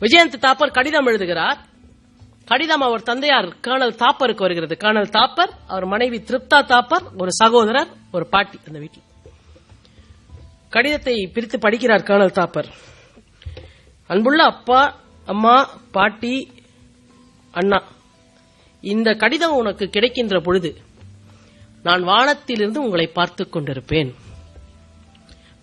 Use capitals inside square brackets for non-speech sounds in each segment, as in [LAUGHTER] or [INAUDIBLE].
விஜயந்த் தாப்பர் கடிதம் எழுதுகிறார். கடிதம் அவர் தந்தையார் கர்னல் தாப்பருக்கு வருகிறது. கர்னல் தாப்பர் அவர் மனைவி திருப்தா தாப்பர் ஒரு சகோதரர் ஒரு பாட்டி அந்த வீட்டில். கடிதத்தை பிரித்து படிக்கிறார் கர்னல் தாப்பர். அன்புள்ள அப்பா அம்மா பாட்டி அண்ணா இந்த கடிதம் உனக்கு கிடைக்கின்ற பொழுது நான் வானத்திலிருந்து உங்களை பார்த்துக் கொண்டிருப்பேன்.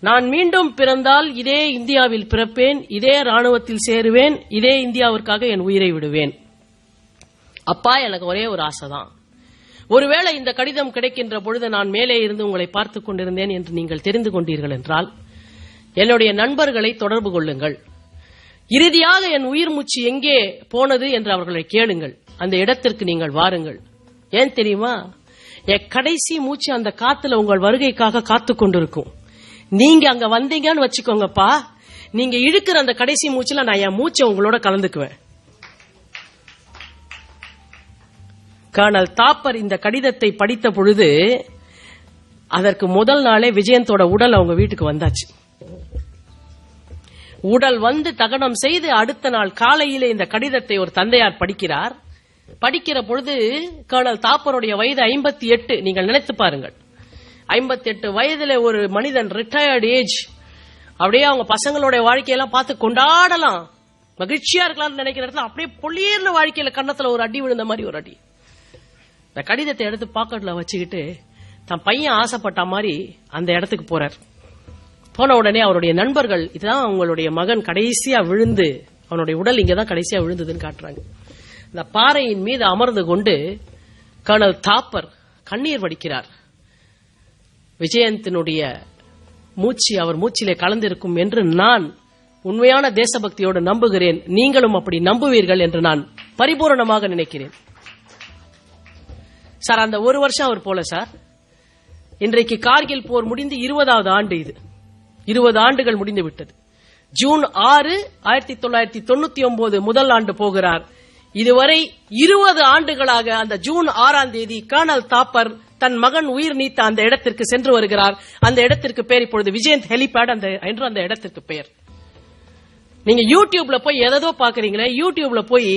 நான் மீண்டும் பிறந்தால் இதே இந்தியாவில் பிறப்பேன் இதே ராணுவத்தில் சேருவேன் இதே இந்தியாவிற்காக என் உயிரை விடுவேன். அப்பா எனக்கு ஒரே ஒரு ஆசைதான். ஒருவேளை இந்த கடிதம் கிடைக்கின்ற பொழுது நான் மேலே இருந்து உங்களை பார்த்துக் கொண்டிருந்தேன் என்று நீங்கள் தெரிந்து கொண்டீர்கள் என்றால் என்னுடைய நண்பர்களை தொடர்பு கொள்ளுங்கள். இறுதியாக என் உயிர் மூச்சு எங்கே போனது என்று அவர்களை கேளுங்கள். அந்த இடத்திற்கு நீங்கள் வாருங்கள். ஏன் தெரியுமா? என் கடைசி மூச்சு அந்த காத்துல உங்கள் வருகைக்காக காத்து கொண்டிருக்கும். நீங்க அங்க வந்தீங்கன்னு வச்சுக்கோங்கப்பா. நீங்க இழுக்கிற அந்த கடைசி மூச்சுல நான் என் மூச்சை உங்களோட கலந்துக்குவேன். கர்னல் தாப்பர் இந்த கடிதத்தை படித்த பொழுது அதற்கு முதல் நாளே விஜயந்தோட உடல் அவங்க வீட்டுக்கு வந்தாச்சு. உடல் வந்து தகனம் செய்து அடுத்த நாள் காலையிலே இந்த கடிதத்தை ஒரு தந்தையார் படிக்கிறார். படிக்கிற பொழுது கர்னல் தாப்பருடைய வயது ஐம்பத்தி எட்டு. நீங்கள் நினைத்து பாருங்கள். ஐம்பத்தி எட்டு வயதுல ஒரு மனிதன் ரிட்டையர்டு ஏஜ் அப்படியே அவங்க பசங்களுடைய வாழ்க்கையெல்லாம் பார்த்து கொண்டாடலாம். மகிழ்ச்சியா இருக்கலாம்னு நினைக்கிற இடத்துல அப்படியே பொலியர்னு வாழ்க்கையில கன்னத்துல ஒரு அடி விழுந்த மாதிரி ஒரு அடி. இந்த கடிதத்தை எடுத்து பாக்கெட்ல வச்சுக்கிட்டு தன் பையன் ஆசைப்பட்ட மாதிரி அந்த இடத்துக்கு போறார். போன உடனே அவருடைய நண்பர்கள் இதுதான் அவங்களுடைய மகன் கடைசியா விழுந்து அவனுடைய உடல் இங்கதான் கடைசியா விழுந்ததுன்னு காட்டுறாங்க. இந்த பாறையின் மீது அமர்ந்து கொண்டு கர்னல் தாப்பர் கண்ணீர் வடிக்கிறார். விஜயந்தினுடைய மூச்சு அவர் மூச்சிலே கலந்திருக்கும் என்று நான் உண்மையான தேசபக்தியோடு நம்புகிறேன். நீங்களும் அப்படி நம்புவீர்கள் என்று நான் பரிபூரணமாக நினைக்கிறேன். சார் அந்த ஒரு வருஷம் அவர் போல சார். இன்றைக்கு கார்கில் போர் முடிந்து இருபதாவது ஆண்டு இது. இருபது ஆண்டுகள் முடிந்து விட்டது. ஜூன் ஆறு ஆயிரத்தி தொள்ளாயிரத்தி தொண்ணூத்தி ஒன்பது முதல் ஆண்டு போகிறார். இதுவரை இருபது ஆண்டுகளாக அந்த ஜூன் ஆறாம் தேதி கர்னல் தாப்பர் தன் மகன் உயிர் நீத்த அந்த இடத்திற்கு சென்று வருகிறார். அந்த இடத்திற்கு பேர் இப்பொழுது விஜயந்த் ஹெலிபேட் அந்த என்று அந்த இடத்திற்கு பெயர் நீங்க யூடியூப்ல போய் எதோ பாக்குறீங்களே யூடியூப்ல போய்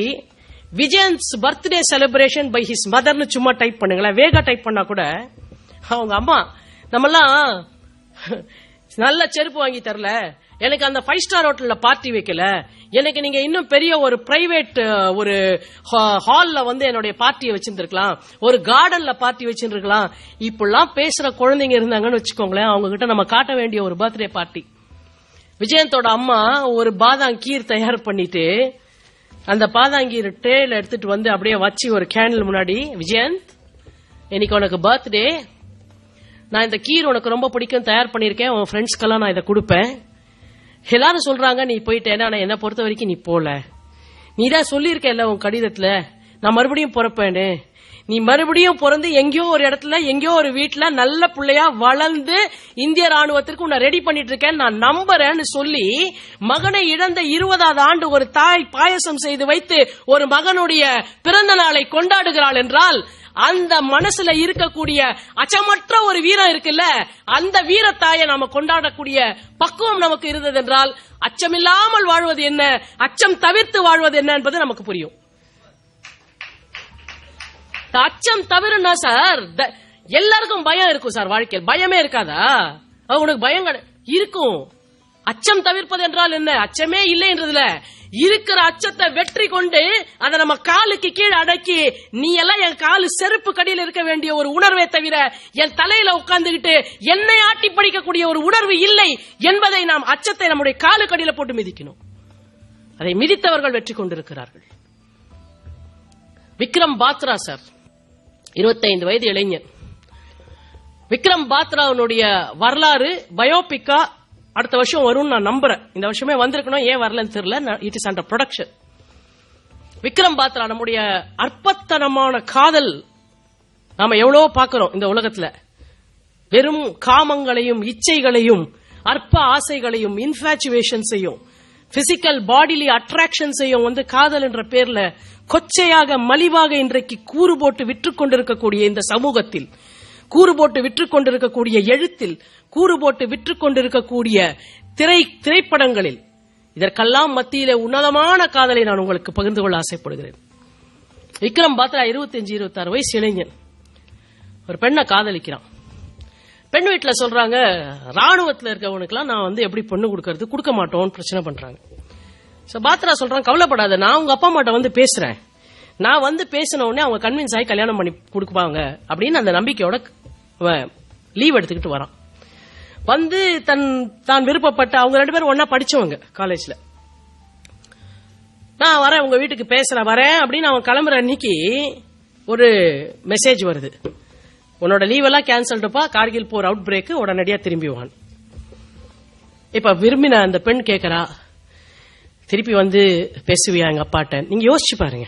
Vijayan's birthday celebration by his மதர்னு சும்மா டைப் பண்ணுங்களேன். வேகா டைப் பண்ணா கூட அவங்க அம்மா நம்மெல்லாம் [LAUGHS] நல்ல செருப்பு வாங்கி தரல. எனக்கு அந்த ஃபைவ் ஸ்டார் ஹோட்டல்ல பார்ட்டி வைக்கல. எனக்கு நீங்க இன்னும் பெரிய ஒரு பிரைவேட் ஒரு ஹால்ல வந்து என்னுடைய பார்ட்டியை வச்சிருந்துருக்கலாம். ஒரு கார்டன்ல பார்ட்டி வச்சிருக்கலாம் இப்படிலாம் பேசுற குழந்தைங்க இருந்தாங்கன்னு வச்சுக்கோங்களேன் அவங்க கிட்ட நம்ம காட்ட வேண்டிய ஒரு பர்த்டே பார்ட்டி விஜயந்தோட அம்மா ஒரு பாதாம் கீர் தயார் பண்ணிட்டு அந்த பாதாங்கீர் ட்ரேல எடுத்துட்டு வந்து அப்படியே வச்சு ஒரு கேண்டில் முன்னாடி விஜயந்த் இன்னைக்கு உனக்கு பர்த்டே நான் இந்த கீர் உனக்கு ரொம்ப பிடிக்கும் தயார் பண்ணிருக்கேன் உன் ஃப்ரெண்ட்ஸ்க்கெல்லாம் நான் இதை கொடுப்பேன். எல்லாரும் சொல்றாங்க நீ போயிட்டேன்னா ஆனா என்ன பொறுத்த வரைக்கும் நீ போல. நீ தான் சொல்லியிருக்கல உன் கடிதத்துல நான் மறுபடியும் பிறப்பேன்னு நீ மறுபடியும் பிறந்து எங்கேயோ ஒரு இடத்துல எங்கேயோ ஒரு வீட்டுல நல்ல பிள்ளையா வளர்ந்து இந்திய ராணுவத்திற்கு உன்னை ரெடி பண்ணிட்டு இருக்கேன் நான் நம்புறேன்னு சொல்லி மகனை இழந்த இருபதாவது ஆண்டு ஒரு தாய் பாயசம் செய்து வைத்து ஒரு மகனுடைய பிறந்த நாளை கொண்டாடுகிறாள் என்றால் அந்த மனசுல இருக்கக்கூடிய அச்சமற்ற ஒரு வீரம் இருக்குல்ல அந்த வீரத்தாயை நாம கொண்டாடக்கூடிய பக்குவம் நமக்கு இருந்தது என்றால் அச்சமில்லாமல் வாழ்வது என்ன அச்சம் தவிர்த்து வாழ்வது என்ன என்பது நமக்கு புரியும். அச்சம் தவிரனா சார் த- எல்லாருக்கும் பயம் இருக்கும் சார் வாழ்க்கையில். பயமே இருக்காதா? உனக்கு பயம் இருக்கும். அச்சம் தவிர்ப்பது என்றால் என்ன? அச்சமே இல்லை என்றதுல இருக்கிற அச்சத்தை வெற்றி கொண்டு அதை நம்ம காலுக்கு கீழே அடக்கி நீ எல்லாம் என் காலு செருப்பு கடியில் இருக்க வேண்டிய ஒரு உணர்வை தவிர என் தலையில உட்கார்ந்துகிட்டு என்னை ஆட்டி படிக்கக்கூடிய ஒரு உணர்வு இல்லை என்பதை நாம் அச்சத்தை நம்முடைய காலு கடியில போட்டு மிதிக்கணும். அதை மிதித்தவர்கள் வெற்றி கொண்டிருக்கிறார்கள். விக்ரம் பாத்ரா சார் 25 வயது இளைஞர். விக்ரம் பாத்ராவுடைய வரலாறு பயோபிக்கா அடுத்த வருஷம் வரும்னு நான் நம்புறேன். இந்த வருஷமே வந்திருக்கணும் ஏன் வரலன்னு தெரியல. It is under production Vikram Batra நம்முடைய அற்பத்தனமான காதல் நாம எவ்வளவோ பாக்குறோம் இந்த உலகத்துல. வெறும் காமங்களையும் இச்சைகளையும் அற்ப ஆசைகளையும் இன்ஃபாச்சுவேஷன்ஸையும் பிசிக்கல் பாடிலி அட்ராக்ஷன்ஸையும் வந்து காதல் என்ற பேர்ல கொச்சையாக மலிவாக இன்றைக்கு கூறு போட்டு விற்று கொண்டிருக்கக்கூடிய இந்த சமூகத்தில் கூறு போட்டு விற்று கொண்டிருக்கக்கூடிய எழுத்தில் கூறு போட்டு விற்று கொண்டிருக்கக்கூடிய திரை திரைப்படங்களில் இதற்கெல்லாம் மத்தியிலே உன்னதமான காதலை நான் உங்களுக்கு பகிர்ந்து கொள்ள ஆசைப்படுகிறேன். விக்ரம் பாத்ரா 25 26 வயசு இளைஞன். ஒரு பெண்ணை காதலிக்கிறான். பெண் வீட்டில் சொல்றாங்க ராணுவத்தில் இருக்கவனுக்குலாம் நான் வந்து எப்படி பொண்ணு கொடுக்கறது கொடுக்க மாட்டோம்னு பிரச்சனை பண்றாங்க. ஸோ பாத்ரா சொல்றான் கவலைப்படாத நான் உங்க அப்பா அம்மாட்ட வந்து பேசுறேன். நான் வந்து பேசின உடனே அவங்க கன்வின்ஸ் ஆகி கல்யாணம் பண்ணி கொடுப்பாங்க அப்படின்னு அந்த நம்பிக்கையோட லீவ் எடுத்துக்கிட்டு வரான். வந்து தன் தான் விருப்பப்பட்ட அவங்க ரெண்டு பேரும் ஒன்னா படிச்சவங்க காலேஜ்ல நான் வரேன் உங்க வீட்டுக்கு பேசுறேன் வரேன் அப்படின்னு அவன் கிளம்புற அன்னைக்கு ஒரு மெசேஜ் வருது. உன்னோட லீவ் எல்லாம் கேன்சல்டுப்பா கார்கில் போர் அவுட் பிரேக் உடனடியா திரும்பி வான். இப்ப விரும்பின அந்த பெண் கேக்குறா திருப்பி வந்து பேசுவியா எங்க அப்பாட்ட? நீங்க யோசிச்சு பாருங்க.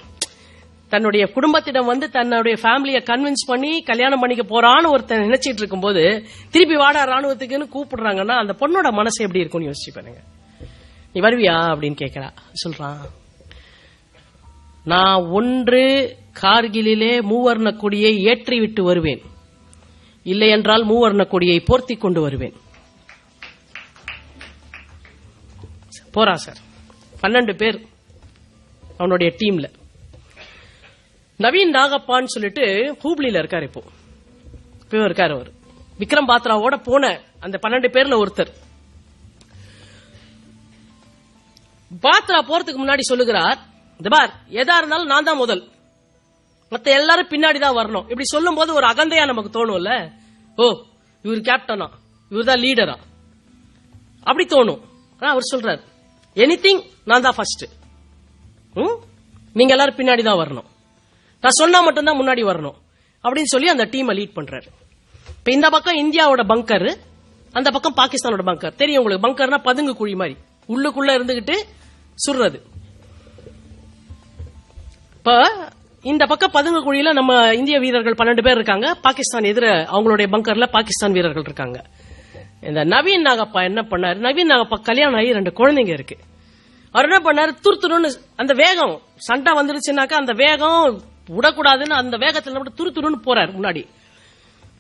தன்னுடைய குடும்பத்திடம் வந்து தன்னுடைய ஃபேமிலியை கன்வின்ஸ் பண்ணி கல்யாணம் பண்ணிக்க போறான்னு ஒருத்தன் நினைச்சிட்டு இருக்கும்போது திருப்பி வாடா ராணுவத்துக்குன்னு கூப்பிடுறாங்கன்னா அந்த பொண்ணோட மனசு எப்படி இருக்கும்னு யோசிச்சு பாருங்க. நீ வருவியா? அப்படின்னு கேக்குறா. சொல்றான் நான் ஒன்று கார்கிலிலே மூவர்ண கொடியை ஏற்றி விட்டு வருவேன். இல்லை என்றால் மூவர்ண கொடியை போர்த்தி கொண்டு வருவேன். போறா சார். பன்னெண்டு பேர் அவனுடைய டீம்ல நவீன் நாகப்பான்னு சொல்லிட்டு ஹூப்ளில இருக்காரு இப்போ. இப்போ இருக்காரு அவர். விக்ரம் பாத்ராவோட போன அந்த பன்னெண்டு பேர்ல ஒருத்தர். பாத்ரா போறதுக்கு முன்னாடி சொல்லுகிறார் இந்த பார் எதா இருந்தாலும் நான் தான் முதல். மத்த எல்லாரும் பின்னாடி தான் வரணும். இப்படி சொல்லும் போது ஒரு அகந்தையா நமக்கு தோணும்ல. ஓ இவர் கேப்டனா இவர் தான் லீடரா அப்படி தோணும். ஆனா அவர் சொல்றாரு எனிதிங் நான் தான் ஃபர்ஸ்ட் நீங்க எல்லாரும் பின்னாடி தான் வரணும். நான் சொன்னா மட்டும்தான் முன்னாடி வரணும். அப்படின்னு சொல்லி அந்த டீமை லீட் பண்றாரு. இப்ப இந்த பக்கம் இந்தியாவோட பங்கர் அந்த பக்கம் பாகிஸ்தானோட பங்கர் தெரியும் உங்களுக்கு பங்கர்னா பதுங்கு குழி மாதிரி. உள்ளுக்குள்ள இருந்துகிட்டு சுடுறது இப்ப இந்த பக்கம் பதுங்கு குழியில நம்ம இந்திய வீரர்கள் பன்னெண்டு பேர் இருக்காங்க. பாகிஸ்தான் எதிர அவங்களுடைய பங்கர்ல பாகிஸ்தான் வீரர்கள் இருக்காங்க. இந்த நவீன் நாகப்பா என்ன பண்ணாரு? நவீன் நாகப்பா கல்யாணம் ஆகி ரெண்டு குழந்தைங்க இருக்கு. அவர் என்ன பண்ணாரு? துருத்துருன்னு அந்த வேகம் சண்டை வந்துருச்சுனாக்கா அந்த வேகம் விடக்கூடாதுன்னு அந்த வேகத்துல மட்டும் துரு துருன்னு போறாரு முன்னாடி.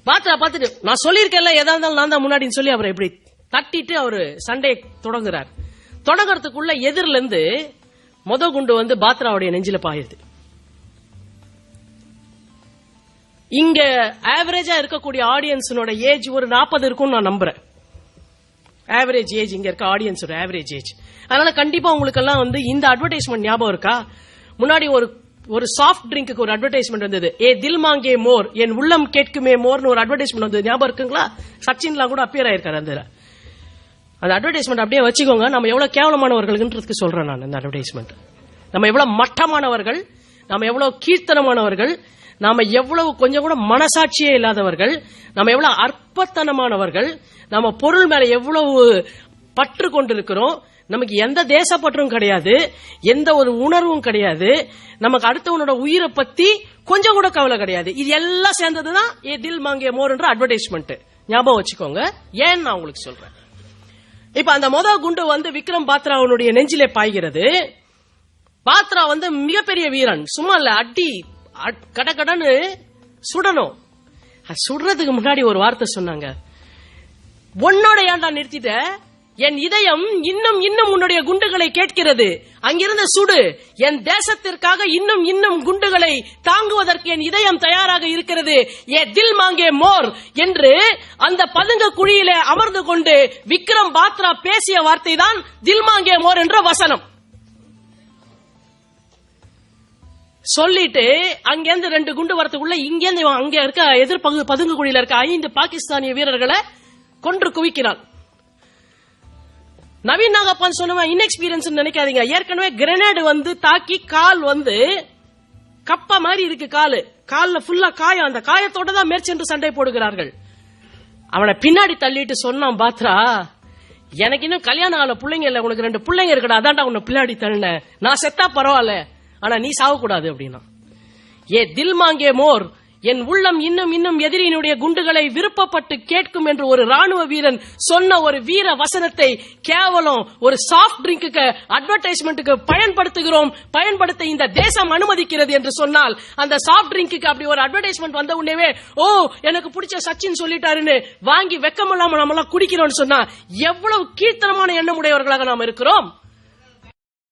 பாத்ரா பார்த்துட்டு நான் சொல்லியிருக்கேன்ல எதா இருந்தாலும் நான் தான் முன்னாடின்னு சொல்லி அவரை இப்படி தட்டிட்டு அவரு சண்டையை தொடங்குறார். தொடங்குறதுக்குள்ள எதிரில இருந்து முத குண்டு வந்து பாத்ராவுடைய நெஞ்சில பாயுது. இங்க ஆவரேஜா இருக்கக்கூடிய ஆடியன்ஸனோட ஏஜ் ஒரு நாற்பது இருக்கும்னு நான் நம்புறேன். ஆவரேஜ் ஏஜ் இங்க இருக்க ஆடியன்ஸோட ஆவரேஜ் ஏஜ் அதனால கண்டிப்பா உங்களுக்கு எல்லாம் வந்து இந்த அட்வர்டைஸ்மெண்ட் ஞாபகம் இருக்கா? முன்னாடி ஒரு ஒரு சாஃப்ட் ட்ரிங்க்கு ஒரு அட்வர்டைஸ்மெண்ட் வந்தது. ஏ தில் மாங்கே மோர் என் உள்ளம் கேட்குமே மோர்னு ஒரு அட்வர்டைஸ்மெண்ட் வந்தது. ஞாபகம் இருக்குங்களா? சச்சின்லாம் கூட அப்பியர் ஆயிருக்காரு அந்த அந்த அட்வர்டைஸ்மெண்ட் அப்படியே வச்சுக்கோங்க. நம்ம எவ்வளவு கேவலமானவர்கள்ன்றதுக்கு சொல்றேன் நான் இந்த அட்வர்டைஸ்மெண்ட் நம்ம எவ்வளவு மட்டமானவர்கள் நம்ம எவ்வளவு கீர்த்தனமானவர்கள் நாம எவ்வளவு கொஞ்சம் கூட மனசாட்சியே இல்லாதவர்கள் நம்ம எவ்வளவு அற்பத்தனமானவர்கள் நம்ம பொருள் மேல எவ்வளவு பற்று கொண்டிருக்கிறோம் நமக்கு எந்த தேசப்பற்றும் கிடையாது எந்த ஒரு உணர்வும் கிடையாது நமக்கு அடுத்தவனோட உயிரை பத்தி கொஞ்சம் கூட கவலை கிடையாது. இது எல்லாம் சேர்ந்ததுதான் ஏ தில் மாங்கே மோர்ன்ற அட்வர்டைஸ்மெண்ட் ஞாபகம் வச்சுக்கோங்க. ஏன் நான் உங்களுக்கு சொல்றேன்? இப்ப அந்த மொத குண்டு வந்து விக்ரம் பாத்ராவுடைய நெஞ்சிலே பாய்கிறது. பாத்ரா வந்து மிகப்பெரிய வீரன். சும்மா இல்ல அடி அட்- கடகடன்னு சுடணும். அது சுடுறதுக்கு முன்னாடி ஒரு வார்த்தை சொன்னாங்க. உன்னோட ஏன்டா நிறுத்திட்ட? என் இதயம் இன்னும் இன்னும் உன்னுடைய குண்டுகளை கேட்கிறது. அங்கிருந்து சுடு. என் தேசத்திற்காக இன்னும் இன்னும் குண்டுகளை தாங்குவதற்கு என் இதயம் தயாராக இருக்கிறது. ஏ தில் மாங்கே மோர் என்று அந்த பதுங்க குழியிலே அமர்ந்து கொண்டு விக்ரம் பாத்ரா பேசிய வார்த்தை தான் தில் மாங்கே மோர் என்ற வசனம். சொல்லிட்டு அங்கிருந்து ரெண்டு குண்டு வரத்துக்குள்ள இங்கேருந்து அங்கே அங்க இருக்க எதிர் பகு பதுங்கு குழியில இருக்க ஐந்து பாகிஸ்தானிய வீரர்களை கொன்று குவிக்கிறான். நவீன் நாகப்பான் சொல்லுவேன் இன்எக்ஸ்பீரியன்ஸ் நினைக்காதீங்க. ஏற்கனவே கிரனேடு வந்து தாக்கி கால் வந்து கப்ப மாதிரி இருக்கு காலு. காலில் ஃபுல்லா காயம். அந்த காயத்தோட தான் மேற்சென்று சண்டை போடுகிறார்கள். அவனை பின்னாடி தள்ளிட்டு சொன்னான் பாத்ரா எனக்கு இன்னும் கல்யாணம் ஆகல பிள்ளைங்க இல்ல. உனக்கு ரெண்டு பிள்ளைங்க இருக்கடா. அதான்டா உன்னை பின்னாடி தள்ளின நான் செத்தா பரவாயில்ல. ஆனா நீ சாவக்கூடாது அப்படின்னா ஏ தில் மாங்கே மோர். என் உள்ளம் இன்னும் இன்னும் எதிரியினுடைய குண்டுகளை விருப்பப்பட்டு கேட்கும் என்று ஒரு ராணுவ வீரன் சொன்ன ஒரு வீர வசனத்தை கேவலம் ஒரு சாஃப்ட் ட்ரிங்க்கு அட்வர்டைஸ்மெண்ட்டுக்கு பயன்படுத்துகிறோம். பயன்படுத்த இந்த தேசம் அனுமதிக்கிறது என்று சொன்னால் அந்த சாஃப்ட் ட்ரிங்க்கு அப்படி ஒரு அட்வர்டைஸ்மெண்ட் வந்த உடனே ஓ எனக்கு பிடிச்ச சச்சின் சொல்லிட்டாருன்னு வாங்கி வெக்கமில்லாம நம்மளாம் குடிக்கிறோம்னு சொன்னா எவ்வளவு கீர்த்தனமான எண்ணம் உடையவர்களாக நாம் இருக்கிறோம்?